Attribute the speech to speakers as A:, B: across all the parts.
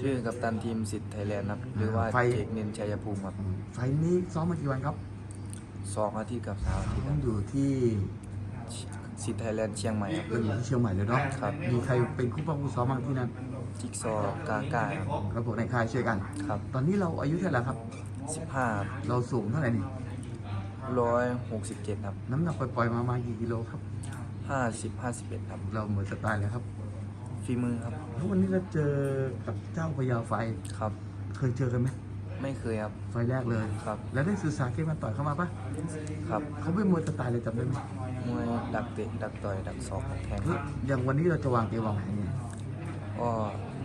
A: ชื่อกับตันทีมสิทธิ์ไทยแลนด์ครับ หรือว่า
B: ไฟ
A: เอกนินชัยภูมิครับ
B: อืมไฟล์นี้ซ้อมมากี่วันครับ
A: สองอาทิตย์กับสามอาทิตย์ค
B: ต้
A: รั
B: อบงอยู่ที่
A: สิทธิ์ไทยแลนด์เชียงใหม่ครับ
B: เราอยู่ที่เชียงใหม่เลยเนาะ
A: ครับ
B: มีใครเป็นคู่ป้องคู่ซ้อมบ้างที่นั่น
A: จิ๊กซอว์กาก้า
B: ระบบในค่ายช่วยกัน
A: ครับ
B: ตอนนี้เราอายุเท่าไหร่ครับ
A: สิบห้า
B: เราสูงเท่าไหร่นี่
A: ร้อยหกสิบเจ็ดครับ
B: น้ำหนักปล่อยๆมามากี่กิโลครับ
A: ห้าสิบห้าสิบเอ็ดครับ
B: เราเหมือนสไตล์เลยครับ
A: ฝีมือครับ
B: แล้ววันนี้เราเจอกับเจ้าพญาไฟ
A: ครับ
B: เคยเจอกันไหม
A: ไม่เคยครับ
B: ไฟล์แรกเลย
A: ครับ
B: แล้วได้สื่อสารเกมมาต่อยเข้ามาปะ
A: ครับ
B: เขาเป็นมวยสไตล์เลยจำได้ไหม
A: มวยดักเตะดักต่อยดักศอกดักแทง
B: เฮ้ยอย่างวันนี้เราจะวางเกมวางแผนไง
A: ก็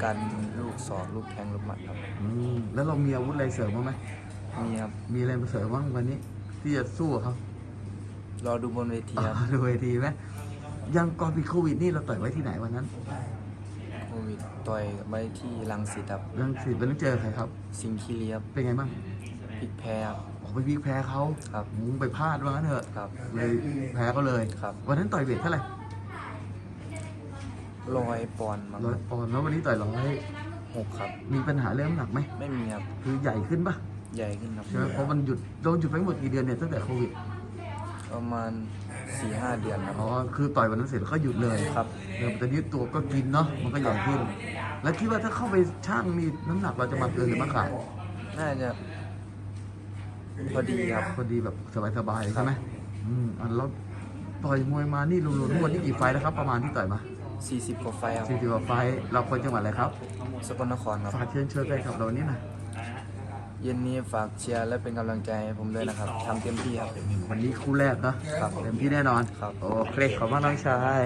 A: กันลูกศอกลูกแทงลูกหมัดครับ
B: อืมแล้วเรามีอาวุธอะไรเสริมบ้างไหม
A: มีครับ
B: มีอะไรมาเสริมบ้างวันนี้ ที่จะสู้กับเขา
A: รอดูบนเวทีครับ
B: อ่าดูเวทีไหมยังก่อนปีโควิดนี่เราต่อยไว้ที่ไหนวันนั้น
A: โควิด ต่อยไว้ที่ลังสิตครับ
B: เรื่องสิวันนั้นเจอใครครับ
A: สิงคีเรียบ
B: เป็นไงบ้าง
A: พลิกแพ้ครับ
B: ออกไปพลิกแพ้เขา
A: ครับ
B: อืมไปพลาดว่างั้นเถอะ
A: ครับ
B: เลยแพ้เขาเลย
A: ครับ
B: วันนั้นต่อยเวทเท่าไหร่
A: ร้อยปอนด์มั้ง
B: ร้อยปอนด์แล้ววันนี้ต่อยร้อย
A: หกครับ
B: มีปัญหาเรื่องน้ำหนักไหม
A: ไม่มีครับ
B: คือใหญ่ขึ้นปะ
A: ใหญ่ขึ้นครับ
B: ใช่ไหมเพราะมันหยุดเราหยุดไปหมดกี่เดือนเนี่ยตั้งแต่โควิด
A: ประมาณ สี่ห้าเดือนครับ
B: อ๋อ คือต่อยวันนั้นเสร็จแล้วก็หยุดเลย
A: ครับ
B: เดี๋ยวแต่นี้ตัวก็กินเนาะ มันก็ใหญ่ขึ้น แล้วคิดว่าถ้าเข้าไปช่างนี่น้ำหนักเราจะมาเกินหรือมาขาด
A: น่าจะ พอดีครับ
B: พอดีแบบสบายๆใช่ไหมอืมอันแล้วต่อยมวยมานี่รวมๆทั้งหมดนี่กี่ไฟล์แล้วครับ ประมาณที่ต่อยมา
A: 40กว่าไฟครับ
B: สี่สิบกว่าไฟล์เราคนจังหวัดอะไรครับ
A: สกลนครครับ
B: ฝากเชิญเชิญไปขับเรานี่หนะ
A: เย็นนี้ฝากเชียร์และเป็นกำลังใจให้ผมด้วยนะครับทำเต็มที่ครับ
B: วันนี้คู่แรกเนาะ
A: ครับ
B: เต็มที่แน่นอน
A: ครับ
B: โอเค ขอบคุณมากน้องชาย